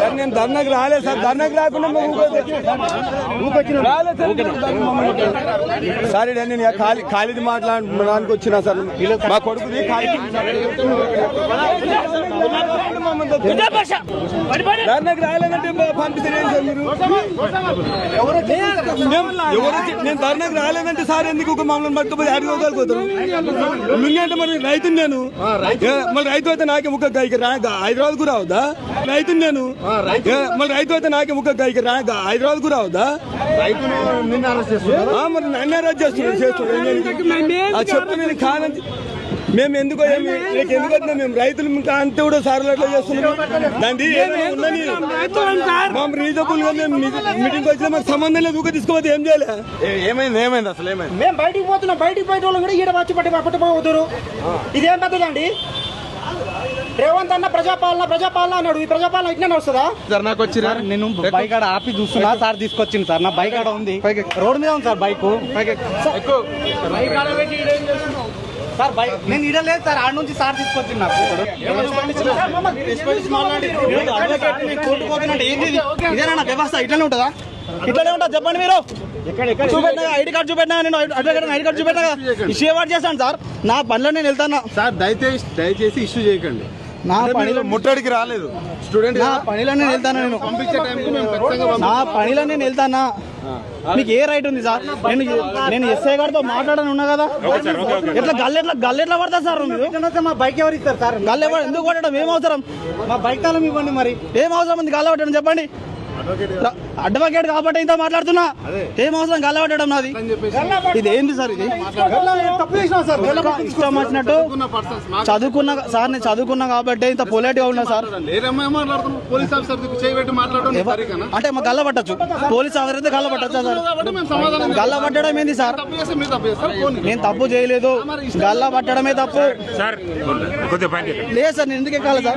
Sir నేను ధర్నాకి రాలేదు sir. ధర్నాకి రాకుండా సార్ నేను మమ్మల్ని. నేను ఖాళీ ఖాళీది మాట్లాడడానికి వచ్చినా సార్. మా కొడుకుది ఖాళీ ధర్నాకి రాలేదంటే పంపిస్తారు సార్ మీరు నేను ధర్నాకి రాలేదంటే సార్ ఎందుకు ఒక మమ్మల్ని పట్టుకుపోయి అడిగోగలుగుతారు మింగంటే మరి రైతుని నేను మరి రైతు అయితే నాకే ముక్క హైదరాబాద్ కూడా రావద్దా రైతుని నేను మరి రైతు అయితే నాకే ముక్క హైదరాబాద్ కూడా రావద్దా నిన్న అరెస్ట్ చేస్తున్నారు మరి నన్ను అరెస్ట్ చేస్తున్నాడు అది చెప్తే నేను కాదని మేము ఎందుకు? నీకు ఎందుకు వచ్చినా మేము రైతులు అంతే కూడా సార్లు అట్లా చేస్తున్నాం. దాన్ని ఏదైనా ఉందని మా రీజనబుల్గా మేము మీటింగ్ వచ్చినా మాకు సంబంధం లేదు ఊక తీసుకోవద్దు ఏం చేయాలి? ఏమైంది ఏమైంది అసలు ఏమైంది? మేము బయటికి పోతున్నాం బయటికి పోయే వాళ్ళు కూడా ఈడ వచ్చి పట్టి పట్టుకోవద్దురు ఇదేం పద్ధతి అండి? రేవంత్ అన్న ప్రజాపాలన ప్రజాపాలన అన్నాడు. ఈ ప్రజాపాలన ఇట్లా వస్తుందా ధర్నాకు వచ్చిరా నేను బైక్ ఆడ ఆపి చూస్తున్నా సార్ తీసుకొచ్చింది సార్. నా బైక్ ఆడ ఉంది. రోడ్ మీద ఉంది సార్ బైక్. ఎక్కువ సార్ బైక్ నేను ఇడ లేదు సార్ ఆడ నుంచి సార్ తీసుకొచ్చింది నాకు. కోర్టు పోతున్నట్టు? ఇదేనా నా వ్యవస్థ? ఇట్లనే ఉంటుందా? ఇట్లనే ఉంటుందా? చెప్పండి మీరు. చూపెట్టినా ఐడి కార్డు చూపెట్టినా నేను అడ్వకేట్ ఐడి కార్డు చూపెట్టినా ఇష్యూ అవార్డు చేస్తాను సార్. నా పనిలో నేను వెళ్తాను? సార్ దయచేసి దయచేసి ఇష్యూ చేయకండి. నా పనిలో ముట్టడికి రాలేదు. స్టూడెంట్ నా పనిలో నేను వెళ్తాను నేను? నా పనిలో నేను వెళ్తానా? మీకు ఏ రైట్ ఉంది సార్? నేను నేను ఎస్ఐ గారితో మాట్లాడని ఉన్నా కదా? ఎట్లా గల్లె ఎట్లా గల్లె ఎట్లా పడతా సార్ మా బైక్ ఎవరు ఇస్తారు సార్? గల్లె ఎవరు- ఎందుకు పట్టడం ఏం అవసరం? మా బైక్ తాళం ఇవ్వండి మరి. ఏం అవసరం ఉంది గల్ల పట్టడం చెప్పండి. అడ్వకేట్ కాబట్టి ఇంత మాట్లాడుతున్నా? ఏం అవసరం? గల్ల పట్టడం నాది. ఇది ఏంటి సార్ ఇది? తప్పు చేసినా సార్? ఇష్టం వచ్చినట్టు చదువుకున్నా సార్ నేను చదువుకున్నా కాబట్టి ఇంత పొలైట్గా ఉన్నా సార్. అంటే మా గల్ల పట్టచ్చు. పోలీస్ ఆఫీసర్ అయితే గల్ల పట్టచ్చా సార్? కాబట్టి మేము సమాధానం గల్ల పట్టడం ఏంది సార్. నేను తప్పు చేయలేదు. గల్లా పట్టడమే తప్పు. లేదు సార్ నేను ఎందుకు ఎక్కాలి సార్?